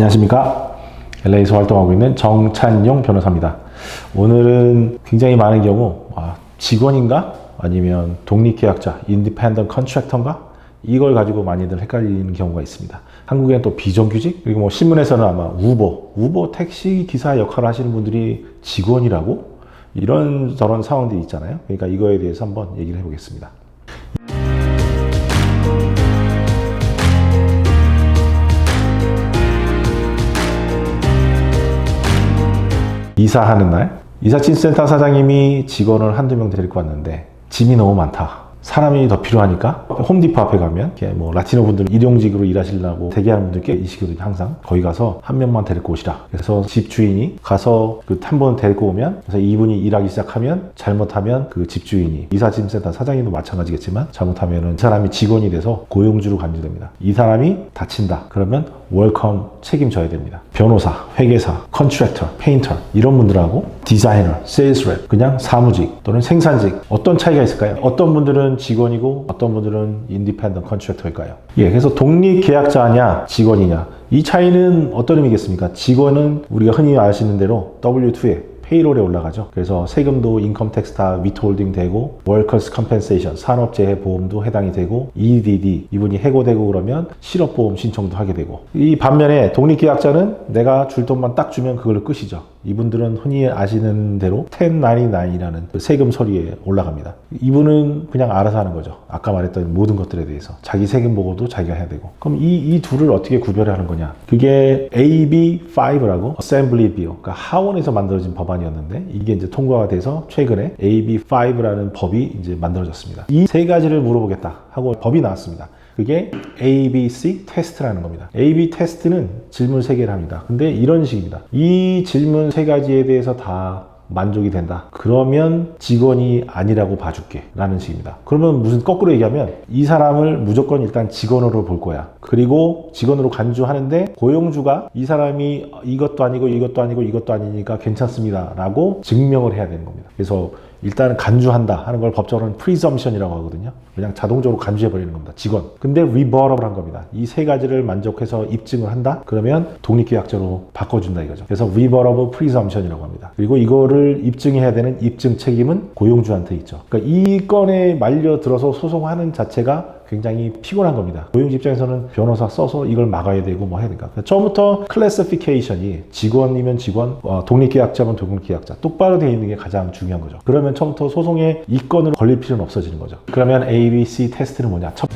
안녕하십니까. LA에서 활동하고 있는 정찬용 변호사입니다. 오늘은 굉장히 많은 경우, 아, 직원인가? 아니면 독립계약자, 인디펜던 컨트랙터인가? 이걸 가지고 많이들 헷갈리는 경우가 있습니다. 한국에는 또 비정규직, 그리고 뭐 신문에서는 아마 우버, 우버 택시 기사 역할을 하시는 분들이 직원이라고? 이런 저런 상황들이 있잖아요. 그러니까 이거에 대해서 한번 얘기를 해보겠습니다. 이사하는 날 이사짐센터 사장님이 직원을 한두 명 데리고 왔는데 짐이 너무 많다. 사람이 더 필요하니까 홈디포 앞에 가면 이렇게 뭐 라티노 분들 일용직으로 일하시려고 대기하는 분들 꽤 계시거든요 항상 거기 가서 한 명만 데리고 오시라. 그래서 집 주인이 가서 그 한 번 데리고 오면 그래서 이분이 일하기 시작하면 잘못하면 그 집 주인이 이사짐센터 사장님도 마찬가지겠지만 잘못하면은 이 사람이 직원이 돼서 고용주로 간주됩니다. 이 사람이 다친다. 그러면 월컴 책임져야 됩니다. 변호사, 회계사, 컨트랙터, 페인터 이런 분들하고 디자이너, 세일스랩 그냥 사무직 또는 생산직 어떤 차이가 있을까요? 어떤 분들은 직원이고 어떤 분들은 인디펜던 컨트랙터일까요? 예, 그래서 독립 계약자냐 직원이냐 이 차이는 어떤 의미겠습니까? 직원은 우리가 흔히 아시는 대로 W2에 페이롤에 올라가죠. 그래서 세금도 인컴 텍스 다 위트홀딩 되고 월커스 컴펜세이션 산업재해 보험도 해당이 되고 EDD 이분이 해고되고 그러면 실업보험 신청도 하게 되고 이 반면에 독립계약자는 내가 줄 돈만 딱 주면 그걸로 끝이죠. 이분들은 흔히 아시는 대로 1099이라는 그 세금 서류에 올라갑니다. 이분은 그냥 알아서 하는 거죠. 아까 말했던 모든 것들에 대해서 자기 세금 보고도 자기가 해야 되고 그럼 이, 이 둘을 어떻게 구별을 하는 거냐 그게 AB5라고 Assembly Bill 그러니까 하원에서 만들어진 법안이었는데 이게 이제 통과가 돼서 최근에 AB5라는 법이 이제 만들어졌습니다. 이 세 가지를 물어보겠다 하고 법이 나왔습니다. 그게 ABC 테스트라는 겁니다. AB 테스트는 질문 세개를 합니다. 근데 이런 식입니다. 이 질문 세 가지에 대해서 다 만족이 된다. 그러면 직원이 아니라고 봐줄게. 라는 식입니다. 그러면 무슨 거꾸로 얘기하면 이 사람을 무조건 일단 직원으로 볼 거야. 그리고 직원으로 간주하는데 고용주가 이 사람이 이것도 아니고 이것도 아니고 이것도 아니니까 괜찮습니다. 라고 증명을 해야 되는 겁니다. 그래서 일단 간주한다 하는 걸 법적으로는 presumption이라고 하거든요. 그냥 자동적으로 간주해 버리는 겁니다. 직원. 근데 rebuttal 한 겁니다. 이 세 가지를 만족해서 입증을 한다? 그러면 독립계약자로 바꿔준다 이거죠. 그래서 rebuttal presumption이라고 합니다. 그리고 이거를 입증해야 되는 입증 책임은 고용주한테 있죠. 그러니까 이 건에 말려 들어서 소송하는 자체가 굉장히 피곤한 겁니다. 고용주 입장에서는 변호사 써서 이걸 막아야 되고 뭐 해야 되니까. 그러니까 처음부터 클래시피케이션이 직원이면 직원, 어, 독립계약자면 독립계약자 똑바로 되어 있는 게 가장 중요한 거죠. 그러면 처음부터 소송에 이건으로 걸릴 필요는 없어지는 거죠. 그러면 A, B, C 테스트는 뭐냐? 첫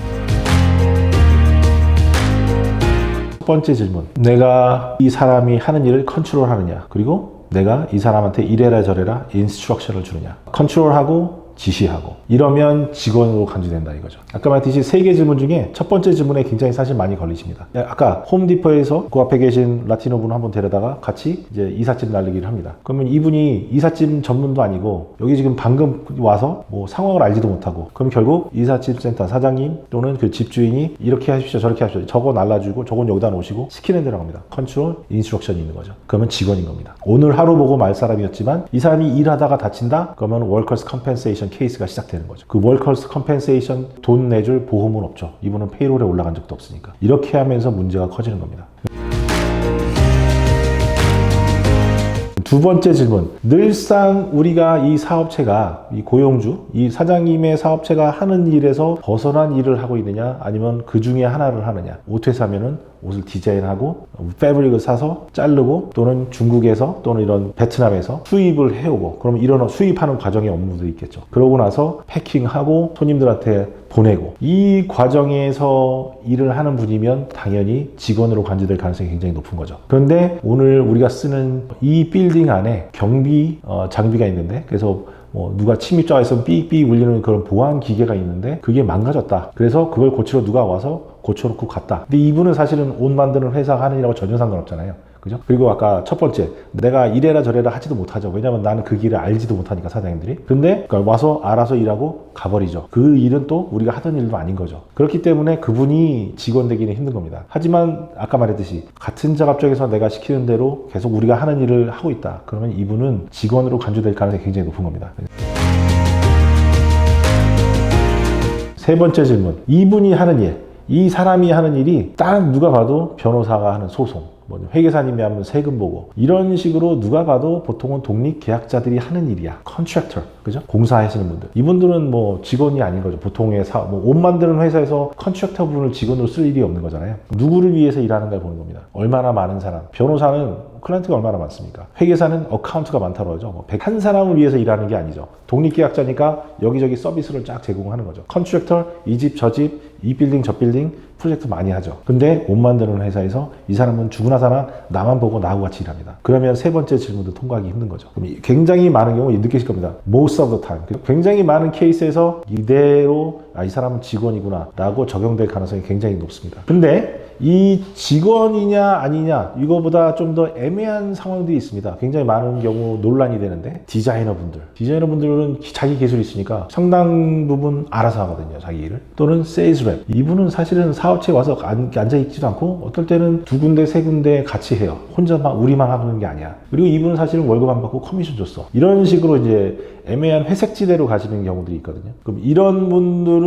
첫 번째 질문. 내가 이 사람이 하는 일을 컨트롤 하느냐. 그리고 내가 이 사람한테 이래라 저래라 인스트럭션을 주느냐. 컨트롤하고 지시하고 이러면 직원으로 간주된다 이거죠. 아까 말했듯이 세 개 질문 중에 첫 번째 질문에 굉장히 사실 많이 걸리십니다. 아까 홈디포에서 그 앞에 계신 라티노 분을 한번 데려다가 같이 이제 이삿짐 날리기를 합니다. 그러면 이분이 이삿짐 전문도 아니고 여기 지금 방금 와서 뭐 상황을 알지도 못하고 그럼 결국 이삿짐 센터 사장님 또는 그 집주인이 이렇게 하십시오 저렇게 하십시오 저거 날라주고 저건 여기다 놓으시고 시키는 대로 합니다. 컨트롤 인스트럭션이 있는 거죠. 그러면 직원인 겁니다. 오늘 하루 보고 말 사람이었지만 이 사람이 일하다가 다친다? 그러면 월커스 컴펜세이션 케이스가 시작되는 거죠. 그 월커스 컴펜세이션 돈 내줄 보험은 없죠. 이분은 페이롤에 올라간 적도 없으니까. 이렇게 하면서 문제가 커지는 겁니다. 두 번째 질문. 늘상 우리가 이 사업체가 이 고용주, 이 사장님의 사업체가 하는 일에서 벗어난 일을 하고 있느냐, 아니면 그 중에 하나를 하느냐. 옷 회사면은 옷을 디자인하고 패브릭을 사서 자르고 또는 중국에서 또는 이런 베트남에서 수입을 해오고 그러면 이런 수입하는 과정의 업무들이 있겠죠. 그러고 나서 패킹하고 손님들한테 보내고 이 과정에서 일을 하는 분이면 당연히 직원으로 간주될 가능성이 굉장히 높은 거죠. 그런데 오늘 우리가 쓰는 이 빌딩 안에 경비 어, 장비가 있는데 그래서 뭐 누가 침입자에서 삐삐 울리는 그런 보안 기계가 있는데 그게 망가졌다. 그래서 그걸 고치러 누가 와서 고쳐놓고 갔다. 근데 이분은 사실은 옷 만드는 회사가 하는 일하고 전혀 상관없잖아요. 그죠? 그리고 아까 첫 번째, 내가 이래라 저래라 하지도 못하죠. 왜냐면 나는 그 길을 알지도 못하니까 사장님들이. 근데 와서 알아서 일하고 가버리죠. 그 일은 또 우리가 하던 일도 아닌 거죠. 그렇기 때문에 그분이 직원 되기는 힘든 겁니다. 하지만 아까 말했듯이 같은 작업장에서 내가 시키는 대로 계속 우리가 하는 일을 하고 있다. 그러면 이분은 직원으로 간주될 가능성이 굉장히 높은 겁니다. 세 번째 질문. 이분이 하는 일, 이 사람이 하는 일이 딱 누가 봐도 변호사가 하는 소송 뭐 회계사님이 하면 세금 보고 이런 식으로 누가 봐도 보통은 독립 계약자들이 하는 일이야. 컨트랙터 그죠? 공사하시는 분들 이분들은 뭐 직원이 아닌 거죠. 보통의 사, 뭐옷 만드는 회사에서 컨트랙터 분을 직원으로 쓸 일이 없는 거잖아요. 누구를 위해서 일하는가 보는 겁니다. 얼마나 많은 사람. 변호사는 클라이언트가 얼마나 많습니까? 회계사는 어카운트가 많다고 하죠. 뭐, 한 사람을 위해서 일하는 게 아니죠. 독립계약자니까 여기저기 서비스를 쫙 제공하는 거죠. 컨트랙터, 이 집, 저 집, 이 빌딩, 저 빌딩, 프로젝트 많이 하죠. 근데 옷 만드는 회사에서 이 사람은 죽으나 사나 나만 보고 나하고 같이 일합니다. 그러면 세 번째 질문도 통과하기 힘든 거죠. 굉장히 많은 경우 느끼실 겁니다. Most of the time. 굉장히 많은 케이스에서 이대로 아, 이 사람은 직원이구나 라고 적용될 가능성이 굉장히 높습니다. 근데 이 직원이냐 아니냐 이거보다 좀 더 애매한 상황들이 있습니다. 굉장히 많은 경우 논란이 되는데 디자이너분들 디자이너분들은 자기 기술이 있으니까 상당 부분 알아서 하거든요. 자기 일을 또는 세일즈랩 이분은 사실은 사업체에 와서 안- 앉아 있지도 않고 어떨 때는 두 군데 세 군데 같이 해요. 혼자만 우리만 하는 게 아니야. 그리고 이분은 사실은 월급 안 받고 커미션 줬어. 이런 식으로 이제 애매한 회색지대로 가시는 경우들이 있거든요. 그럼 이런 분들은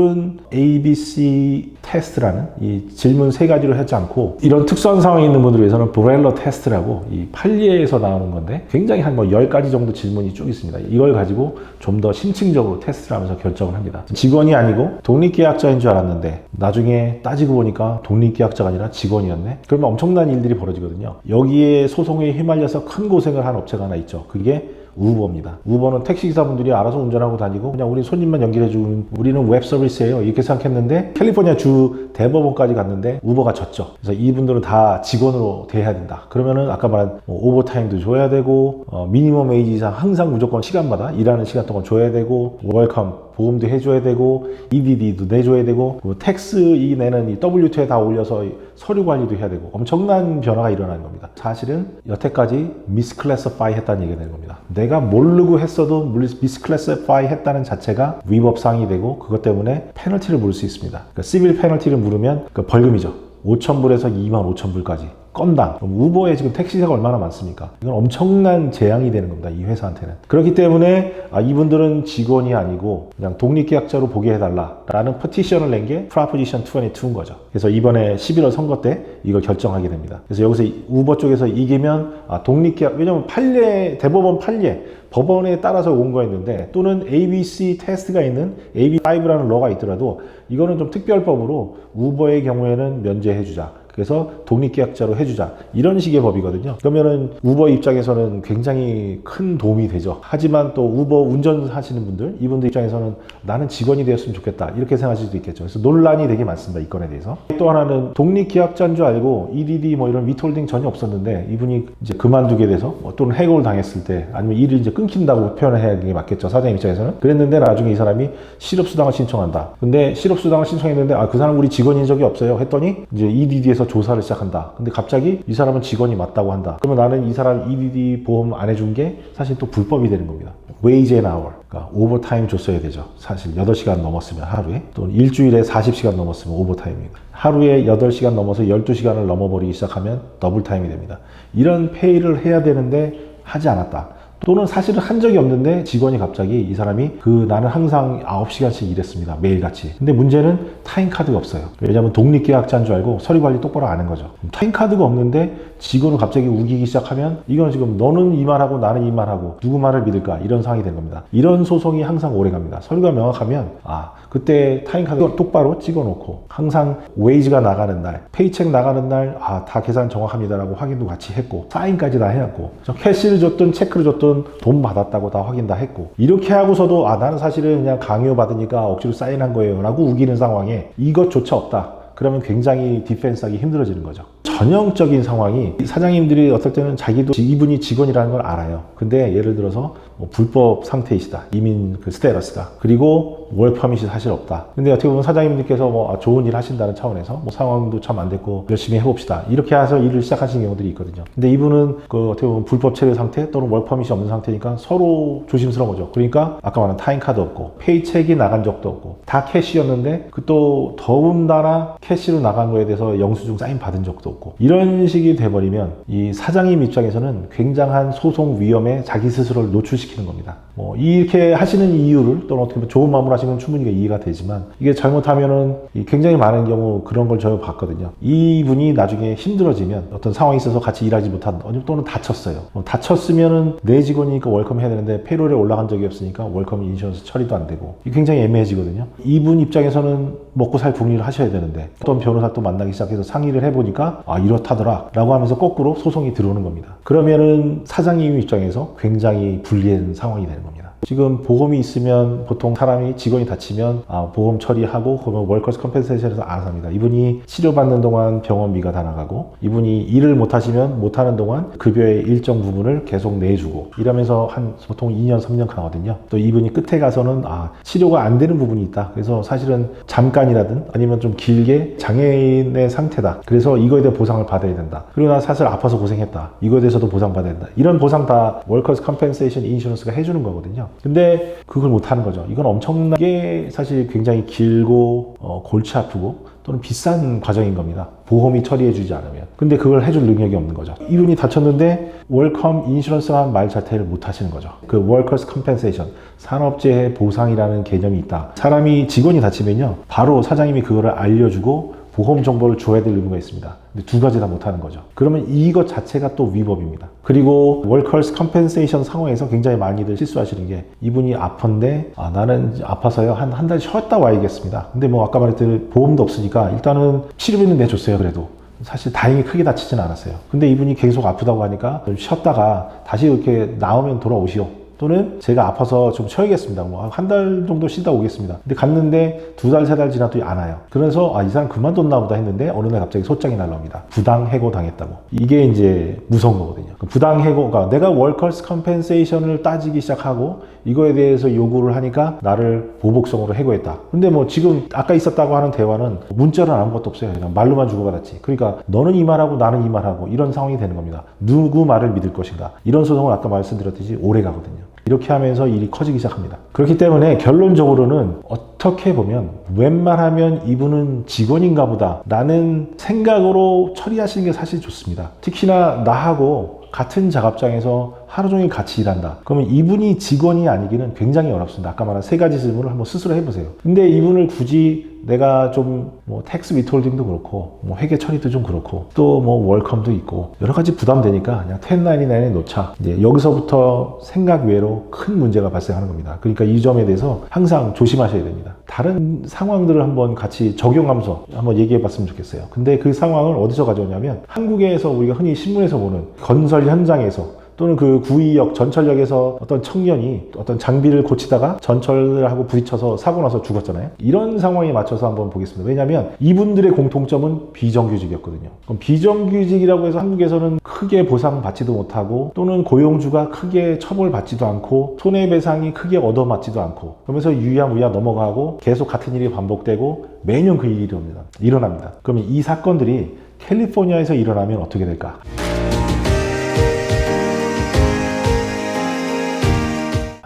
ABC 테스트라는 이 질문 세 가지로 하지 않고 이런 특수한 상황에 있는 분들을 위해서는 브렐러 테스트라고 이 판례에서 나오는 건데 굉장히 한 뭐 10가지 정도 질문이 쭉 있습니다. 이걸 가지고 좀 더 심층적으로 테스트를 하면서 결정을 합니다. 직원이 아니고 독립계약자인 줄 알았는데 나중에 따지고 보니까 독립계약자가 아니라 직원이었네? 그러면 엄청난 일들이 벌어지거든요. 여기에 소송에 휘말려서 큰 고생을 한 업체가 하나 있죠. 그게 우버입니다. 우버는 택시기사분들이 알아서 운전하고 다니고 그냥 우리 손님만 연결해주는 우리는 웹 서비스예요. 이렇게 생각했는데 캘리포니아 주 대법원까지 갔는데 우버가 졌죠. 그래서 이분들은 다 직원으로 대해야 된다. 그러면은 아까 말한 뭐 오버타임도 줘야 되고 어, 미니멈 웨이지 이상 항상 무조건 시간마다 일하는 시간 동안 줘야 되고 웰컴 보험도 해줘야 되고 EDD도 내줘야 되고 그 텍스 이 내는 이 W2에 다 올려서 서류 관리도 해야 되고 엄청난 변화가 일어나는 겁니다. 사실은 여태까지 미스클래서파이 했다는 얘기가 되는 겁니다. 내가 모르고 했어도 미스클래서파이 했다는 자체가 위법 사항이 되고 그것 때문에 페널티를 물을 수 있습니다. 그러니까 시빌 페널티를 물으면 그 벌금이죠. 5천불에서 2만 5천불까지. 건당. 그럼 우버에 지금 택시사가 얼마나 많습니까? 이건 엄청난 재앙이 되는 겁니다. 이 회사한테는. 그렇기 때문에 아, 이분들은 직원이 아니고 그냥 독립계약자로 보게 해달라 라는 퍼티션을 낸 게 프라포지션 22인 거죠. 그래서 이번에 11월 선거 때 이걸 결정하게 됩니다. 그래서 여기서 이- 우버 쪽에서 이기면 아, 독립계약 왜냐면 판례 대법원 판례 법원에 따라서 온 거였는데 또는 ABC 테스트가 있는 AB5라는 러가 있더라도 이거는 좀 특별법으로 우버의 경우에는 면제해주자. 그래서 독립계약자로 해주자 이런 식의 법이거든요. 그러면은 우버 입장에서는 굉장히 큰 도움이 되죠. 하지만 또 우버 운전하시는 분들 이분들 입장에서는 나는 직원이 되었으면 좋겠다 이렇게 생각하실 수도 있겠죠. 그래서 논란이 되게 많습니다. 이 건에 대해서. 또 하나는 독립계약자인 줄 알고 EDD 뭐 이런 위톨딩 전혀 없었는데 이분이 이제 그만두게 돼서 뭐 또는 해고를 당했을 때 아니면 일을 이제 끊긴다고 표현을 해야 되는 게 맞겠죠. 사장 입장에서는. 그랬는데 나중에 이 사람이 실업수당을 신청한다. 근데 실업수당을 신청했는데 아 그 사람 우리 직원인 적이 없어요. 했더니 이제 EDD에서 조사를 시작한다. 근데 갑자기 이 사람은 직원이 맞다고 한다. 그러면 나는 이 사람 EDD 보험 안 해준 게 사실 또 불법이 되는 겁니다. wage and hour. 그러니까 오버타임 줬어야 되죠. 사실 8시간 넘었으면 하루에 또는 일주일에 40시간 넘었으면 오버타임입니다. 하루에 8시간 넘어서 12시간을 넘어버리기 시작하면 더블타임이 됩니다. 이런 페이를 해야 되는데 하지 않았다. 또는 사실은 한 적이 없는데 직원이 갑자기 이 사람이 그 나는 항상 9시간씩 일했습니다. 매일같이. 근데 문제는 타임카드가 없어요. 왜냐하면 독립계약자인 줄 알고 서류 관리 똑바로 안 한 거죠. 타임카드가 없는데 직원을 갑자기 우기기 시작하면 이건 지금 너는 이 말하고 나는 이 말하고 누구 말을 믿을까 이런 상황이 된 겁니다. 이런 소송이 항상 오래 갑니다. 서류가 명확하면 아 그때 타임카드 똑바로 찍어놓고 항상 웨이지가 나가는 날, 페이책 나가는 날 아 다 계산 정확합니다라고 확인도 같이 했고 사인까지 다 해놨고 저 캐시를 줬든 체크를 줬든 돈 받았다고 다 확인 다 했고 이렇게 하고서도 아 나는 사실은 그냥 강요 받으니까 억지로 사인한 거예요 라고 우기는 상황에 이것조차 없다. 그러면 굉장히 디펜스하기 힘들어지는 거죠. 전형적인 상황이 사장님들이 어떨 때는 자기도 이분이 직원이라는 걸 알아요. 근데 예를 들어서 뭐 불법 상태이시다. 이민 그 스테러스가. 그리고 월 퍼밋이 사실 없다. 근데 어떻게 보면 사장님들께서 뭐 아, 좋은 일 하신다는 차원에서 뭐 상황도 참 안 됐고 열심히 해봅시다. 이렇게 해서 일을 시작하시는 경우들이 있거든요. 근데 이분은 그 어떻게 보면 불법 체류 상태 또는 월 퍼밋이 없는 상태니까 서로 조심스러운 거죠. 그러니까 아까 말한 타임카드 없고 페이책이 나간 적도 없고 다 캐시였는데 그 또 더군다나 캐시로 나간 거에 대해서 영수증 사인 받은 적도 없고 이런 식이 돼버리면 이 사장님 입장에서는 굉장한 소송 위험에 자기 스스로를 노출시키 는 겁니다. 뭐 이렇게 하시는 이유를 또는 어떻게 보면 좋은 마음으로 말씀은 충분히 이해가 되지만 이게 잘못하면은 이 굉장히 많은 경우 그런 걸 저희 봤거든요. 이분이 나중에 힘들어지면 어떤 상황이 있어서 같이 일하지 못한 또는 다쳤어요. 어, 다쳤으면은 내 직원이니까 월컴 해야 되는데 페롤에 올라간 적이 없으니까 월컴 인슈런스 처리도 안 되고 굉장히 애매해지거든요. 이분 입장에서는 먹고 살 궁리를 하셔야 되는데 어떤 변호사 또 만나기 시작해서 상의를 해보니까 아 이렇다더라 라고 하면서 거꾸로 소송이 들어오는 겁니다. 그러면은 사장님 입장에서 굉장히 불리한 상황이 되는 겁니다. 지금 보험이 있으면 보통 사람이 직원이 다치면 아, 보험 처리하고 그러면 월커스 컴펜세이션에서 알아서 합니다. 이분이 치료받는 동안 병원비가 다 나가고 이분이 일을 못 하시면 못 하는 동안 급여의 일정 부분을 계속 내주고 이러면서 한 보통 2년 3년 가거든요. 또 이분이 끝에 가서는 아 치료가 안 되는 부분이 있다. 그래서 사실은 잠깐이라든 아니면 좀 길게 장애인의 상태다. 그래서 이거에 대해 보상을 받아야 된다. 그리고 나 사실 아파서 고생했다. 이거에 대해서도 보상받아야 된다. 이런 보상 다 월커스 컴펜세이션 인슈런스가 해주는 거거든요. 근데 그걸 못 하는 거죠. 이건 엄청나게 사실 굉장히 길고 어, 골치 아프고 또는 비싼 과정인 겁니다. 보험이 처리해주지 않으면. 근데 그걸 해줄 능력이 없는 거죠. 이분이 다쳤는데 월컴 인슈런스라는 말 자체를 못 하시는 거죠. 그 월커스 컴펜세이션 산업재해 보상이라는 개념이 있다. 사람이 직원이 다치면요. 바로 사장님이 그거를 알려주고 보험 정보를 줘야 될 의무가 있습니다. 근데 두 가지 다 못하는 거죠. 그러면 이것 자체가 또 위법입니다. 그리고 월커스 컴펜세이션 상황에서 굉장히 많이들 실수하시는 게 이분이 아픈데 아, 나는 아파서요 한 한 달 쉬었다 와야겠습니다. 근데 뭐 아까 말했듯이 보험도 없으니까 일단은 치료비는 내줬어요 그래도. 사실 다행히 크게 다치진 않았어요. 근데 이분이 계속 아프다고 하니까 좀 쉬었다가 다시 이렇게 나오면 돌아오시오. 또는 제가 아파서 좀 쉬어야겠습니다. 뭐 한 달 정도 쉬다 오겠습니다. 근데 갔는데 두 달, 세 달 지나도 안 와요. 그래서 아, 이 사람 그만뒀나 보다 했는데 어느 날 갑자기 소장이 날라옵니다. 부당 해고 당했다고. 이게 이제 무서운 거거든요. 그 부당 해고가 내가 월커스 컴펜세이션을 따지기 시작하고 이거에 대해서 요구를 하니까 나를 보복성으로 해고했다. 근데 뭐 지금 아까 있었다고 하는 대화는 문자는 아무것도 없어요. 그냥 말로만 주고받았지. 그러니까 너는 이 말하고 나는 이 말하고 이런 상황이 되는 겁니다. 누구 말을 믿을 것인가. 이런 소송은 아까 말씀드렸듯이 오래 가거든요. 이렇게 하면서 일이 커지기 시작합니다. 그렇기 때문에 결론적으로는 어떻게 보면 웬만하면 이분은 직원인가 보다 라는 생각으로 처리하시는 게 사실 좋습니다. 특히나 나하고 같은 작업장에서 하루 종일 같이 일한다. 그러면 이분이 직원이 아니기는 굉장히 어렵습니다. 아까 말한 세 가지 질문을 한번 스스로 해보세요. 근데 이분을 굳이 내가 좀 뭐 텍스 위톨딩도 그렇고 뭐 회계 처리도 좀 그렇고 또 뭐 월컴도 있고 여러 가지 부담되니까 그냥 1099에 놓자. 이제 여기서부터 생각 외로 큰 문제가 발생하는 겁니다. 그러니까 이 점에 대해서 항상 조심하셔야 됩니다. 다른 상황들을 한번 같이 적용하면서 한번 얘기해 봤으면 좋겠어요. 근데 그 상황을 어디서 가져오냐면 한국에서 우리가 흔히 신문에서 보는 건설 현장에서 또는 그 구의역 전철역에서 어떤 청년이 어떤 장비를 고치다가 전철을 하고 부딪혀서 사고 나서 죽었잖아요. 이런 상황에 맞춰서 한번 보겠습니다. 왜냐하면 이분들의 공통점은 비정규직이었거든요. 그럼 비정규직이라고 해서 한국에서는 크게 보상받지도 못하고 또는 고용주가 크게 처벌받지도 않고 손해배상이 크게 얻어맞지도 않고 그러면서 유야무야 넘어가고 계속 같은 일이 반복되고 매년 그 일이 일어납니다. 일어납니다. 그러면 이 사건들이 캘리포니아에서 일어나면 어떻게 될까?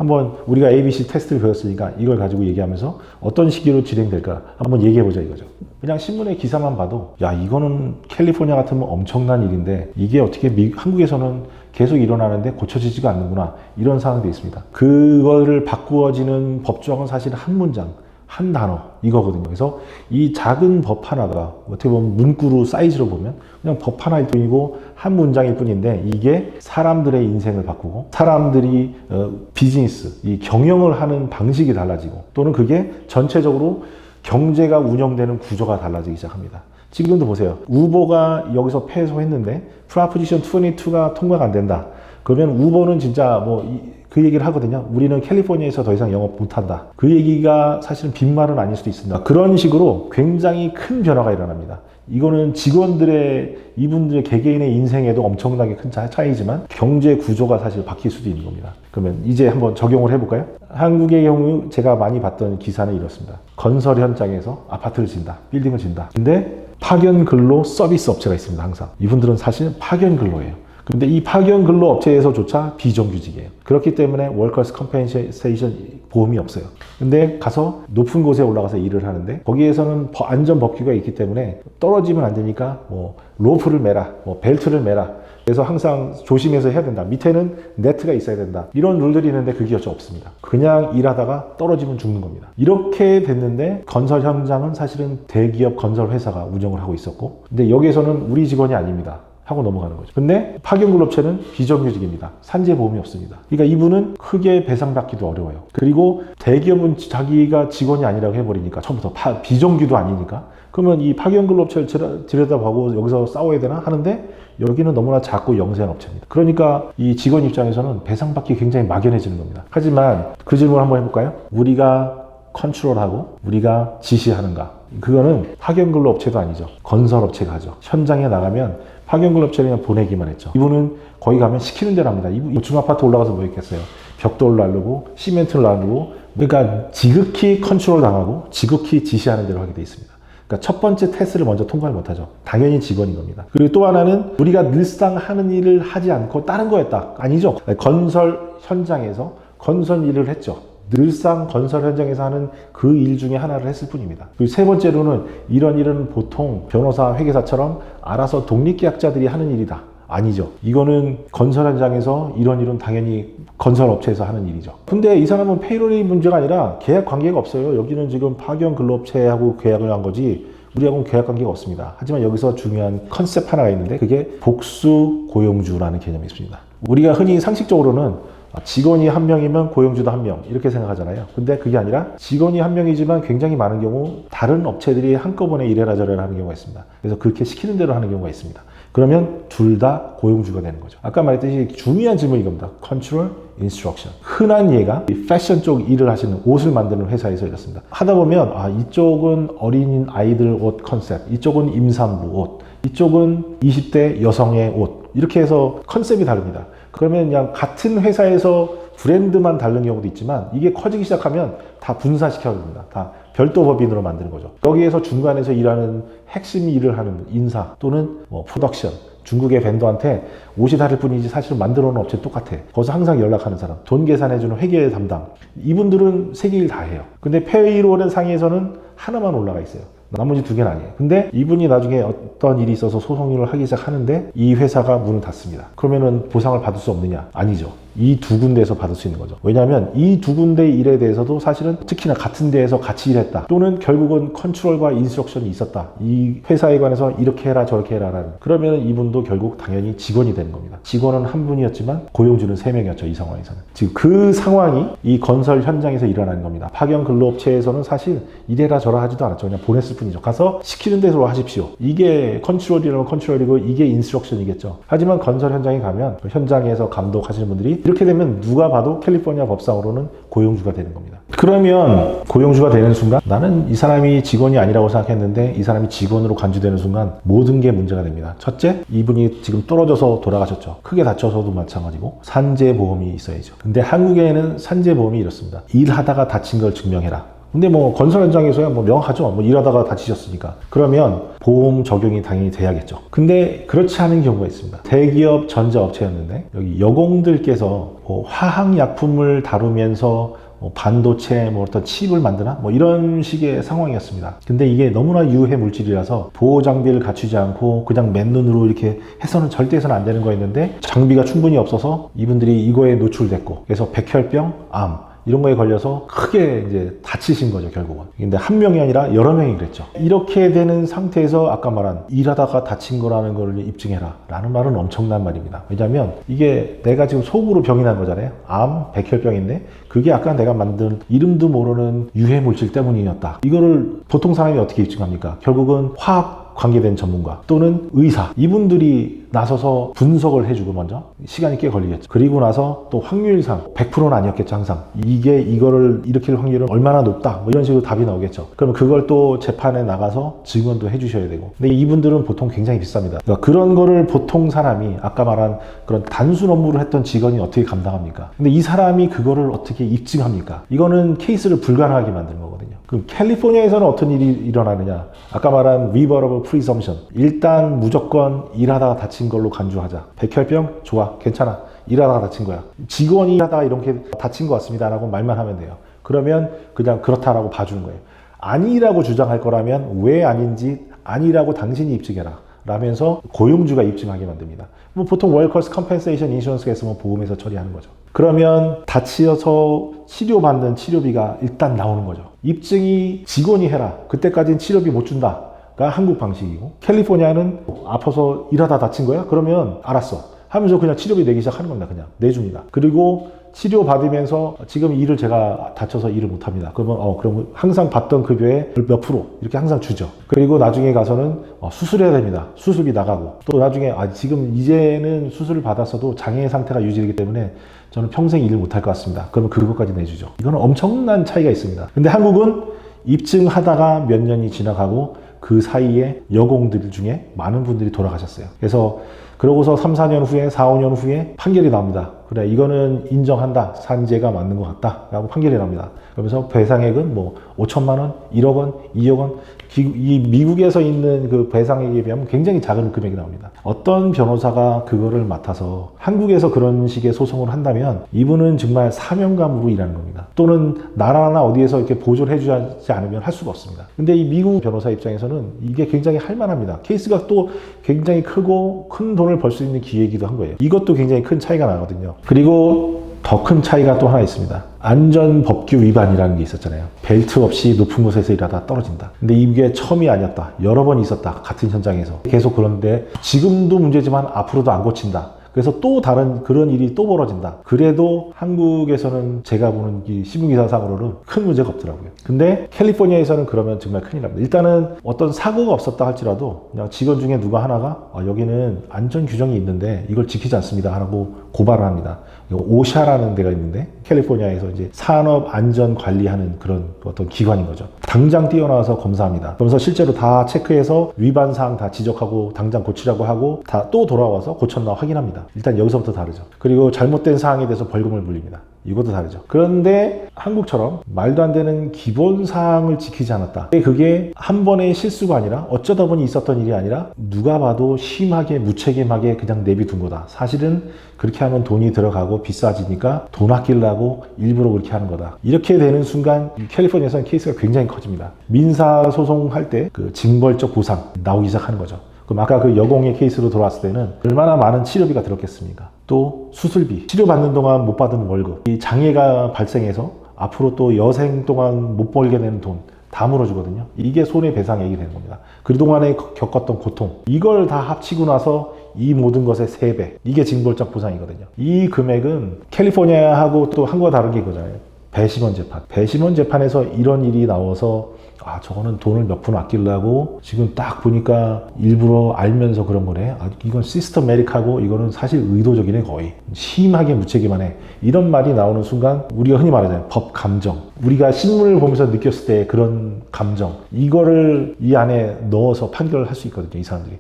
한번 우리가 ABC 테스트를 배웠으니까 이걸 가지고 얘기하면서 어떤 시기로 진행될까 한번 얘기해 보자 이거죠. 그냥 신문의 기사만 봐도 야 이거는 캘리포니아 같으면 엄청난 일인데 이게 어떻게 미, 한국에서는 계속 일어나는데 고쳐지지가 않는구나 이런 되어 있습니다. 그거를 바꾸어지는 법조항은 사실 한 문장 한 단어 이거거든요. 그래서 이 작은 법 하나가 어떻게 보면 문구로 사이즈로 보면 그냥 법 하나일 뿐이고 한 문장일 뿐인데 이게 사람들의 인생을 바꾸고 사람들이 어, 비즈니스 이 경영을 하는 방식이 달라지고 또는 그게 전체적으로 경제가 운영되는 구조가 달라지기 시작합니다. 지금도 보세요. 우버가 여기서 패소했는데 프라포지션 22가 통과가 안 된다. 그러면 우버는 진짜 뭐 그 얘기를 하거든요. 우리는 캘리포니아에서 더 이상 영업 못한다. 그 얘기가 사실은 빈말은 아닐 수도 있습니다. 그런 식으로 굉장히 큰 변화가 일어납니다. 이거는 직원들의 이분들의 개개인의 인생에도 엄청나게 큰 차- 차이지만 경제 구조가 사실 바뀔 수도 있는 겁니다. 그러면 이제 한번 적용을 해볼까요? 한국의 경우 제가 많이 봤던 기사는 이렇습니다. 건설 현장에서 아파트를 진다, 빌딩을 진다. 근데 파견 근로 서비스 업체가 있습니다. 항상 이분들은 사실 파견 근로예요. 근데 이 파견 근로 업체에서조차 비정규직이에요. 그렇기 때문에 월커스 컴펜세이션 보험이 없어요. 근데 가서 높은 곳에 올라가서 일을 하는데 거기에서는 버- 안전 법규가 있기 때문에 떨어지면 안 되니까 뭐 로프를 매라, 뭐 벨트를 매라. 그래서 항상 조심해서 해야 된다. 밑에는 네트가 있어야 된다. 이런 룰들이 있는데 그게 어차 없습니다. 그냥 일하다가 떨어지면 죽는 겁니다. 이렇게 됐는데 건설 현장은 사실은 대기업 건설 회사가 운영을 하고 있었고, 근데 여기에서는 우리 직원이 아닙니다. 하고 넘어가는 거죠. 근데 파견근로업체는 비정규직입니다. 산재보험이 없습니다. 그러니까 이분은 크게 배상받기도 어려워요. 그리고 대기업은 자기가 직원이 아니라고 해버리니까 처음부터 파- 비정규도 아니니까 그러면 이 파견근로업체를 들여- 들여다보고 여기서 싸워야 되나 하는데 여기는 너무나 작고 영세한 업체입니다. 그러니까 이 직원 입장에서는 배상받기 굉장히 막연해지는 겁니다. 하지만 그 질문 한번 해볼까요? 우리가 컨트롤하고 우리가 지시하는가? 그거는 파견근로업체도 아니죠. 건설업체가 하죠. 현장에 나가면 파견근로업체를 그냥 보내기만 했죠. 이분은 거기 가면 시키는 대로 합니다. 이분 중아파트 올라가서 뭐 했겠어요? 벽돌을 나르고 시멘트를 나르고 그러니까 지극히 컨트롤 당하고 지극히 지시하는 대로 하게 돼 있습니다. 그러니까 첫 번째 테스트를 먼저 통과를 못하죠. 당연히 직원인 겁니다. 그리고 또 하나는 우리가 늘상 하는 일을 하지 않고 다른 거 했다. 아니죠. 건설 현장에서 건설 일을 했죠. 늘상 건설 현장에서 하는 그 일 중에 하나를 했을 뿐입니다. 그리고 세 번째로는 이런 일은 보통 변호사, 회계사처럼 알아서 독립계약자들이 하는 일이다. 아니죠. 이거는 건설 현장에서 이런 일은 당연히 건설 업체에서 하는 일이죠. 근데 이 사람은 페이롤이 문제가 아니라 계약 관계가 없어요. 여기는 지금 파견 근로업체하고 계약을 한 거지 우리하고는 계약 관계가 없습니다. 하지만 여기서 중요한 컨셉 하나가 있는데 그게 복수 고용주라는 개념이 있습니다. 우리가 흔히 상식적으로는 직원이 한 명이면 고용주도 한 명 이렇게 생각하잖아요. 근데 그게 아니라 직원이 한 명이지만 굉장히 많은 경우 다른 업체들이 한꺼번에 이래라 저래라 하는 경우가 있습니다. 그래서 그렇게 시키는 대로 하는 경우가 있습니다. 그러면 둘 다 고용주가 되는 거죠. 아까 말했듯이 중요한 질문이 이겁니다. 컨트롤, 인스트럭션. 흔한 예가 이 패션 쪽 일을 하시는 옷을 만드는 회사에서 이렇습니다. 하다 보면 아 이쪽은 어린 아이들 옷 컨셉, 이쪽은 임산부 옷, 이쪽은 20대 여성의 옷 이렇게 해서 컨셉이 다릅니다. 그러면 그냥 같은 회사에서 브랜드만 다른 경우도 있지만 이게 커지기 시작하면 다 분사시켜야 됩니다. 다 별도 법인으로 만드는 거죠. 여기에서 중간에서 일하는 핵심 일을 하는 인사 또는 뭐 프로덕션 중국의 벤더한테 옷이 다를 뿐이지 사실은 만들어 놓은 업체 똑같아. 거기서 항상 연락하는 사람. 돈 계산해주는 회계 담당. 이분들은 세계 일 다 해요. 근데 페이롤의 상에서는 하나만 올라가 있어요. 나머지 두 개는 아니에요. 근데 이분이 나중에 어떤 일이 있어서 소송일을 하기 시작하는데 이 회사가 문을 닫습니다. 그러면은 보상을 받을 수 없느냐? 아니죠. 이 두 군데에서 받을 수 있는 거죠. 왜냐하면 이 두 군데 일에 대해서도 사실은 특히나 같은 데에서 같이 일했다. 또는 결국은 컨트롤과 인스트럭션이 있었다. 이 회사에 관해서 이렇게 해라 저렇게 해라라는. 그러면 이분도 결국 당연히 직원이 되는 겁니다. 직원은 한 분이었지만 고용주는 세 명이었죠. 이 상황에서는. 지금 그 상황이 이 건설 현장에서 일어나는 겁니다. 파견 근로업체에서는 사실 이래라 저라 하지도 않았죠. 그냥 보냈을 뿐이죠. 가서 시키는 대로 하십시오. 이게 컨트롤이라면 컨트롤이고 이게 인스트럭션이겠죠. 하지만 건설 현장에 가면 그 현장에서 감독하시는 분들이 이렇게 되면 누가 봐도 캘리포니아 법상으로는 고용주가 되는 겁니다. 그러면 고용주가 되는 순간 나는 이 사람이 직원이 아니라고 생각했는데 이 사람이 직원으로 간주되는 순간 모든 게 문제가 됩니다. 첫째, 이분이 지금 떨어져서 돌아가셨죠. 크게 다쳐서도 마찬가지고 산재보험이 있어야죠. 근데 한국에는 산재보험이 이렇습니다. 일하다가 다친 걸 증명해라. 근데 뭐 건설 현장에서야 뭐 명확하죠. 뭐 일하다가 다치셨으니까. 그러면 보험 적용이 당연히 돼야겠죠. 근데 그렇지 않은 경우가 있습니다. 대기업 전자업체였는데 여기 여공들께서 뭐 화학약품을 다루면서 뭐 반도체, 뭐 어떤 칩을 만드나? 뭐 이런 식의 상황이었습니다. 근데 이게 너무나 유해 물질이라서 보호 장비를 갖추지 않고 그냥 맨눈으로 이렇게 해서는 절대 해서는 안 되는 거였는데 장비가 충분히 없어서 이분들이 이거에 노출됐고 그래서 백혈병, 암, 이런 거에 걸려서 크게 이제 다치신 거죠, 결국은. 근데 한 명이 아니라 여러 명이 그랬죠. 이렇게 되는 상태에서 아까 말한 일하다가 다친 거라는 걸 입증해라. 라는 말은 엄청난 말입니다. 왜냐면 이게 내가 지금 속으로 병이 난 거잖아요. 암, 백혈병인데 그게 아까 내가 만든 이름도 모르는 유해 물질 때문이었다. 이거를 보통 사람이 어떻게 입증합니까? 결국은 화학 관계된 전문가 또는 의사 이분들이 나서서 분석을 해주고 먼저 시간이 꽤 걸리겠죠. 그리고 나서 또 확률상 100%는 아니었겠죠 항상 이게 이거를 일으킬 확률은 얼마나 높다 뭐 이런 식으로 답이 나오겠죠. 그럼 그걸 또 재판에 나가서 증언도 해주셔야 되고 근데 이분들은 보통 굉장히 비쌉니다. 그러니까 그런 거를 보통 사람이 아까 말한 그런 단순 업무를 했던 직원이 어떻게 감당합니까? 근데 이 사람이 그거를 어떻게 입증합니까? 이거는 케이스를 불가능하게 만드는 거거든요. 그럼 캘리포니아에서는 어떤 일이 일어나느냐? 아까 말한 위버러블 프리섬션. 일단 무조건 일하다가 다친 걸로 간주하자. 백혈병? 좋아. 괜찮아. 일하다가 다친 거야. 직원이 일하다가 이렇게 다친 것 같습니다. 라고 말만 하면 돼요. 그러면 그냥 그렇다라고 봐주는 거예요. 아니라고 주장할 거라면 왜 아닌지 아니라고 당신이 입증해라. 라면서 고용주가 입증하게 만듭니다. 뭐 보통 월커스 컴펜세이션 인슈런스가 있으면 보험에서 처리하는 거죠. 그러면 다치어서 치료받는 치료비가 일단 나오는 거죠. 입증이 직원이 해라. 그때까지는 치료비 못 준다. 가 한국 방식이고 캘리포니아는 아파서 일하다 다친 거야? 그러면 알았어. 하면서 그냥 치료비 내기 시작하는 겁니다. 그냥 내줍니다. 그리고 치료 받으면서 지금 일을 제가 다쳐서 일을 못 합니다. 그러면 어 그러면 항상 받던 급여의 몇 프로 이렇게 항상 주죠. 그리고 나중에 가서는 어, 수술해야 됩니다. 수술비 나가고 또 나중에 아 지금 이제는 수술을 받았어도 장애 상태가 유지되기 때문에 저는 평생 일을 못할 것 같습니다. 그러면 그거까지 내주죠. 이거는 엄청난 차이가 있습니다. 근데 한국은 입증하다가 몇 년이 지나가고 그 사이에 여공들 중에 많은 분들이 돌아가셨어요. 그래서 그러고서 3, 4년 후에 4, 5년 후에 판결이 나옵니다. 그래 이거는 인정한다. 산재가 맞는 것 같다. 라고 판결이 납니다. 그러면서 배상액은 뭐 5천만 원, 1억 원, 2억 원. 기- 이 미국에서 있는 그 배상액에 비하면 굉장히 작은 금액이 나옵니다. 어떤 변호사가 그거를 맡아서 한국에서 그런 식의 소송을 한다면 이분은 정말 사명감으로 일하는 겁니다. 또는 나라나 어디에서 이렇게 보조를 해주지 않으면 할 수가 없습니다. 근데 이 미국 변호사 입장에서는 이게 굉장히 할만합니다. 케이스가 또 굉장히 크고 큰 돈을 벌 수 있는 기회이기도 한 거예요. 이것도 굉장히 큰 차이가 나거든요. 그리고 더 큰 차이가 또 하나 있습니다. 안전법규 위반이라는 게 있었잖아요. 벨트 없이 높은 곳에서 일하다 떨어진다. 근데 이게 처음이 아니었다. 여러 번 있었다. 같은 현장에서. 계속 그런데 지금도 문제지만 앞으로도 안 고친다. 그래서 또 다른 그런 일이 또 벌어진다. 그래도 한국에서는 제가 보는 이 신문기사상으로는 큰 문제가 없더라고요. 근데 캘리포니아에서는 그러면 정말 큰일 납니다. 일단은 어떤 사고가 없었다 할지라도 그냥 직원 중에 누가 하나가 아, 여기는 안전 규정이 있는데 이걸 지키지 않습니다. 하고 고발을 합니다. 오샤라는 데가 있는데 캘리포니아에서 이제 산업 안전 관리하는 그런 어떤 기관인 거죠. 당장 뛰어나와서 검사합니다. 그러면서 실제로 다 체크해서 위반 사항 다 지적하고 당장 고치라고 하고 다 또 돌아와서 고쳤나 확인합니다. 일단 여기서부터 다르죠. 그리고 잘못된 사항에 대해서 벌금을 물립니다. 이것도 다르죠. 그런데 한국처럼 말도 안 되는 기본 사항을 지키지 않았다. 그게 한 번의 실수가 아니라 어쩌다 보니 있었던 일이 아니라 누가 봐도 심하게 무책임하게 그냥 내비둔 거다. 사실은 그렇게 하면 돈이 들어가고 비싸지니까 돈 아끼려고 일부러 그렇게 하는 거다. 이렇게 되는 순간 이 캘리포니아에서는 케이스가 굉장히 커집니다. 민사 소송할 때 그 징벌적 보상 나오기 시작하는 거죠. 그럼 아까 그 여공의 케이스로 돌아왔을 때는 얼마나 많은 치료비가 들었겠습니까? 또 수술비, 치료받는 동안 못 받은 월급, 이 장애가 발생해서 앞으로 또 여생 동안 못 벌게 되는 돈, 다 물어주거든요. 이게 손해배상액이 되는 겁니다. 그동안에 겪었던 고통, 이걸 다 합치고 나서 이 모든 것의 3배, 이게 징벌적 보상이거든요. 이 금액은 캘리포니아하고 또 한국과 다른 게 이거잖아요. 배심원 재판. 배심원 재판에서 이런 일이 나와서 아 저거는 돈을 몇 푼 아끼려고 지금 딱 보니까 일부러 알면서 그런 거네. 아 이건 시스터메릭하고 이거는 사실 의도적이네 거의. 심하게 무책임하네. 이런 말이 나오는 순간 우리가 흔히 말하잖아요. 법 감정. 우리가 신문을 보면서 느꼈을 때 그런 감정. 이거를 이 안에 넣어서 판결을 할 수 있거든요. 이 사람들이.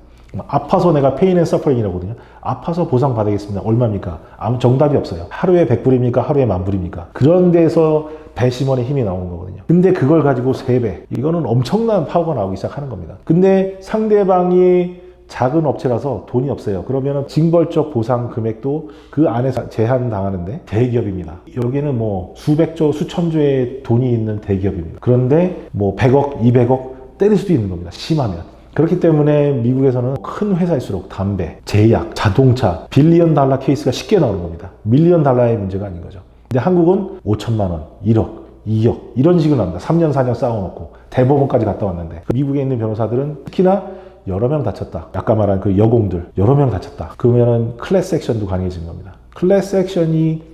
아파서 내가 페인 앤 서퍼링이라거든요. 아파서 보상 받아야겠습니다. 얼마입니까? 아무 정답이 없어요. 하루에 100불입니까? 하루에 만불입니까? 그런 데서 배심원의 힘이 나오는 거거든요. 근데 그걸 가지고 3배. 이거는 엄청난 파워가 나오기 시작하는 겁니다. 근데 상대방이 작은 업체라서 돈이 없어요. 그러면 징벌적 보상 금액도 그 안에서 제한당하는데 대기업입니다. 여기는 뭐 수백조, 수천조의 돈이 있는 대기업입니다. 그런데 뭐 100억, 200억 때릴 수도 있는 겁니다. 심하면. 그렇기 때문에 미국에서는 큰 회사일수록 담배, 제약, 자동차, 빌리언 달러 케이스가 쉽게 나오는 겁니다. 밀리언 달러의 문제가 아닌 거죠. 근데 한국은 5천만 원, 1억, 2억 이런 식으로 납니다. 3년, 4년 싸워놓고 대법원까지 갔다 왔는데 그 미국에 있는 변호사들은 특히나 여러 명 다쳤다. 아까 말한 그 여공들 여러 명 다쳤다. 그러면은 클래스 액션도 가능해진 겁니다. 클래스 액션이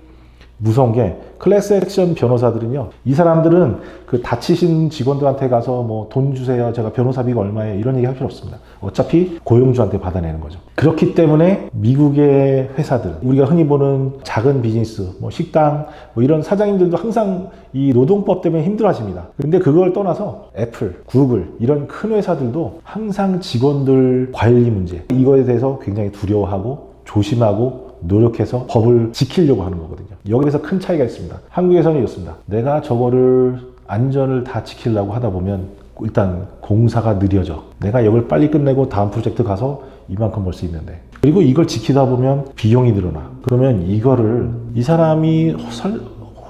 무서운 게 클래스 액션 변호사들은요. 이 사람들은 그 다치신 직원들한테 가서 뭐 돈 주세요. 제가 변호사비가 얼마예요. 이런 얘기 할 필요 없습니다. 어차피 고용주한테 받아내는 거죠. 그렇기 때문에 미국의 회사들, 우리가 흔히 보는 작은 비즈니스, 뭐 식당, 뭐 이런 사장님들도 항상 이 노동법 때문에 힘들어 하십니다. 근데 그걸 떠나서 애플, 구글, 이런 큰 회사들도 항상 직원들 관리 문제, 이거에 대해서 굉장히 두려워하고 조심하고 노력해서 법을 지키려고 하는 거거든요. 여기에서 큰 차이가 있습니다. 한국에서는 이렇습니다. 내가 저거를 안전을 다 지키려고 하다 보면 일단 공사가 느려져. 내가 이걸 빨리 끝내고 다음 프로젝트 가서 이만큼 벌 수 있는데. 그리고 이걸 지키다 보면 비용이 늘어나. 그러면 이거를 이 사람이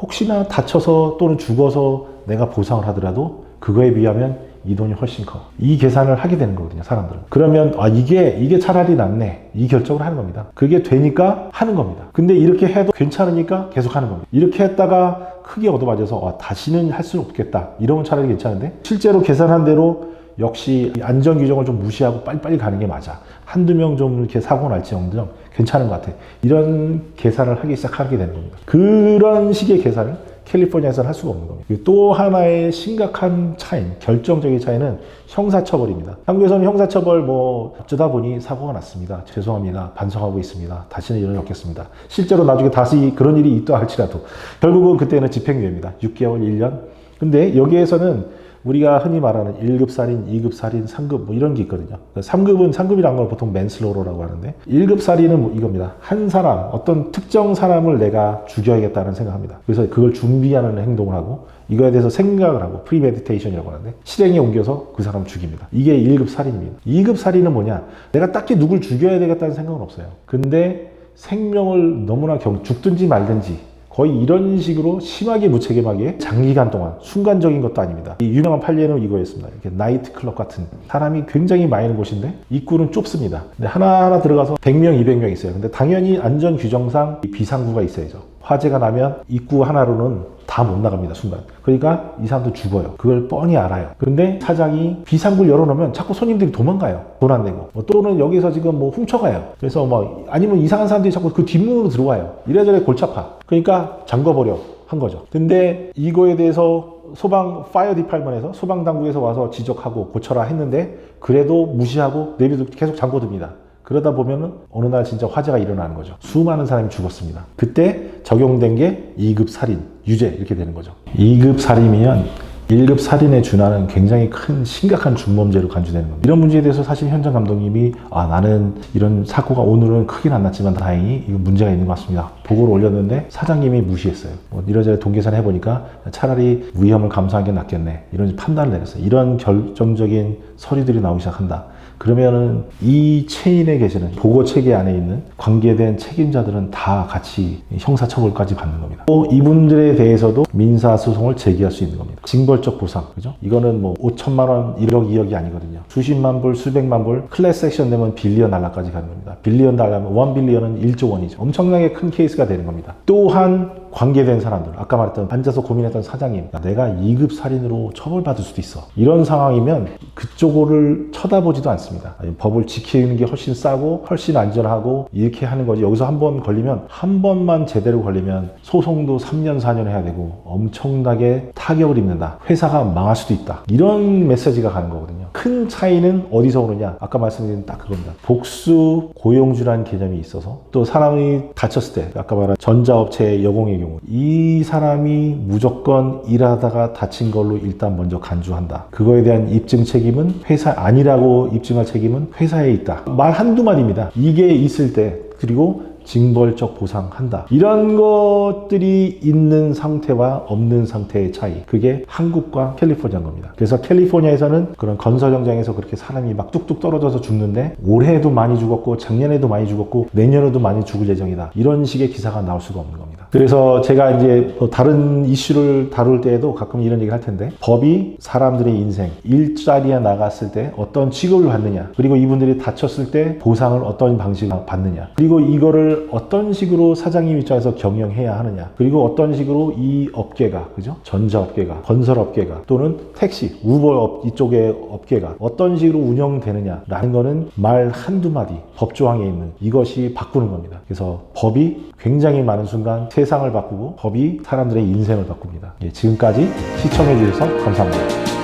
혹시나 다쳐서 또는 죽어서 내가 보상을 하더라도 그거에 비하면 이 돈이 훨씬 커. 이 계산을 하게 되는 거거든요, 사람들은. 그러면 아 이게 이게 차라리 낫네. 이 결정을 하는 겁니다. 그게 되니까 하는 겁니다. 근데 이렇게 해도 괜찮으니까 계속 하는 겁니다. 이렇게 했다가 크게 얻어맞아서 아, 다시는 할 수는 없겠다. 이러면 차라리 괜찮은데 실제로 계산한 대로 역시 이 안전 규정을 좀 무시하고 빨리빨리 가는 게 맞아. 한두 명 좀 이렇게 사고 날지언정 괜찮은 것 같아. 이런 계산을 하기 시작하게 되는 겁니다. 그런 식의 계산을 캘리포니아에서는 할 수가 없는 겁니다. 또 하나의 심각한 차이는, 결정적인 차이는 형사처벌입니다. 한국에서는 형사처벌 뭐 어쩌다 보니 사고가 났습니다. 죄송합니다. 반성하고 있습니다. 다시는 이런 일 없겠습니다. 실제로 나중에 다시 그런 일이 있다 할지라도 결국은 그때는 집행유예입니다. 6개월, 1년. 근데 여기에서는 우리가 흔히 말하는 1급 살인, 2급 살인, 3급 뭐 이런 게 있거든요. 3급은 3급이라는 걸 보통 맨슬로로라고 하는데 1급 살인은 뭐 이겁니다. 한 사람, 어떤 특정 사람을 내가 죽여야겠다는 생각합니다. 그래서 그걸 준비하는 행동을 하고 이거에 대해서 생각을 하고 프리메디테이션이라고 하는데 실행에 옮겨서 그 사람 죽입니다. 이게 1급 살인입니다. 2급 살인은 뭐냐? 내가 딱히 누굴 죽여야 되겠다는 생각은 없어요. 근데 생명을 너무나 경 죽든지 말든지 거의 이런 식으로 심하게 무책임하게 장기간 동안 순간적인 것도 아닙니다. 이 유명한 판례는 이거였습니다. 이렇게 나이트 클럽 같은 사람이 굉장히 많은 곳인데 입구는 좁습니다. 근데 하나하나 들어가서 100명, 200명 있어요. 근데 당연히 안전 규정상 이 비상구가 있어야죠. 화재가 나면 입구 하나로는 다못 나갑니다, 순간. 그러니까 이 사람도 죽어요. 그걸 뻔히 알아요. 그런데 사장이 비상구를 열어놓으면 자꾸 손님들이 도망가요. 돈 안 내고. 뭐 또는 여기서 지금 뭐 훔쳐가요. 그래서 뭐 아니면 이상한 사람들이 자꾸 그 뒷문으로 들어와요. 이래저래 골치 아파. 그러니까 잠궈버려. 한 거죠. 근데 이거에 대해서 소방 파이어 디팔먼에서 소방 당국에서 와서 지적하고 고쳐라 했는데 그래도 무시하고 내비도 계속 잠궈둡니다. 그러다 보면은 어느 날 진짜 화재가 일어나는 거죠. 수많은 사람이 죽었습니다. 그때 적용된 게 2급 살인, 유죄 이렇게 되는 거죠. 2급 살인이면 1급 살인에 준하는 굉장히 큰 심각한 중범죄로 간주되는 겁니다. 이런 문제에 대해서 사실 현장 감독님이 아 나는 이런 사고가 오늘은 크긴 안 났지만 다행히 이거 문제가 있는 것 같습니다. 보고를 올렸는데 사장님이 무시했어요. 뭐 이러저러 동계산 해보니까 차라리 위험을 감수하는 게 낫겠네. 이런 판단을 내렸어요. 이런 결정적인 서류들이 나오기 시작한다. 그러면은 이 체인에 계시는 보고 체계 안에 있는 관계된 책임자들은 다 같이 형사처벌까지 받는 겁니다. 또 이분들에 대해서도 민사소송을 제기할 수 있는 겁니다. 징벌적 보상, 그죠? 이거는 뭐 5천만 원, 1억, 2억이 아니거든요. 수십만 불, 수백만 불, 클래스 액션 되면 빌리언 달러까지 가는 겁니다. 빌리언 달러면 원 빌리언은 1조 원이죠. 엄청나게 큰 케이스가 되는 겁니다. 또한 관계된 사람들, 아까 말했던 앉아서 고민했던 사장님, 야, 내가 2급 살인으로 처벌받을 수도 있어. 이런 상황이면 그쪽을 쳐다보지도 않습니다. 법을 지키는 게 훨씬 싸고 훨씬 안전하고 이렇게 하는 거지. 여기서 한 번 걸리면 한 번만 제대로 걸리면 소송도 3년, 4년 해야 되고 엄청나게 타격을 입는다. 회사가 망할 수도 있다. 이런 메시지가 가는 거거든요. 큰 차이는 어디서 오느냐? 아까 말씀드린 딱 그겁니다. 복수 고용주라는 개념이 있어서 또 사람이 다쳤을 때 아까 말한 전자업체의 여공의 경우 이 사람이 무조건 일하다가 다친 걸로 일단 먼저 간주한다. 그거에 대한 입증 책임은 회사 아니라고 입증할 책임은 회사에 있다. 말 한두 마디입니다. 이게 있을 때 그리고 징벌적 보상한다. 이런 것들이 있는 상태와 없는 상태의 차이. 그게 한국과 캘리포니아인 겁니다. 그래서 캘리포니아에서는 그런 건설 현장에서 그렇게 사람이 막 뚝뚝 떨어져서 죽는데 올해에도 많이 죽었고 작년에도 많이 죽었고 내년에도 많이 죽을 예정이다. 이런 식의 기사가 나올 수가 없는 겁니다. 그래서 제가 이제 뭐 다른 이슈를 다룰 때에도 가끔 이런 얘기 할 텐데 법이 사람들의 인생, 일자리에 나갔을 때 어떤 취급을 받느냐, 그리고 이분들이 다쳤을 때 보상을 어떤 방식으로 받느냐, 그리고 이거를 어떤 식으로 사장님 입장에서 경영해야 하느냐, 그리고 어떤 식으로 이 업계가, 그죠? 전자업계가, 건설업계가, 또는 택시, 우버 업, 이쪽의 업계가 어떤 식으로 운영되느냐라는 거는 말 한두 마디, 법조항에 있는 이것이 바꾸는 겁니다. 그래서 법이 굉장히 많은 순간 세상을 바꾸고 법이 사람들의 인생을 바꿉니다. 예, 지금까지 시청해 주셔서 감사합니다.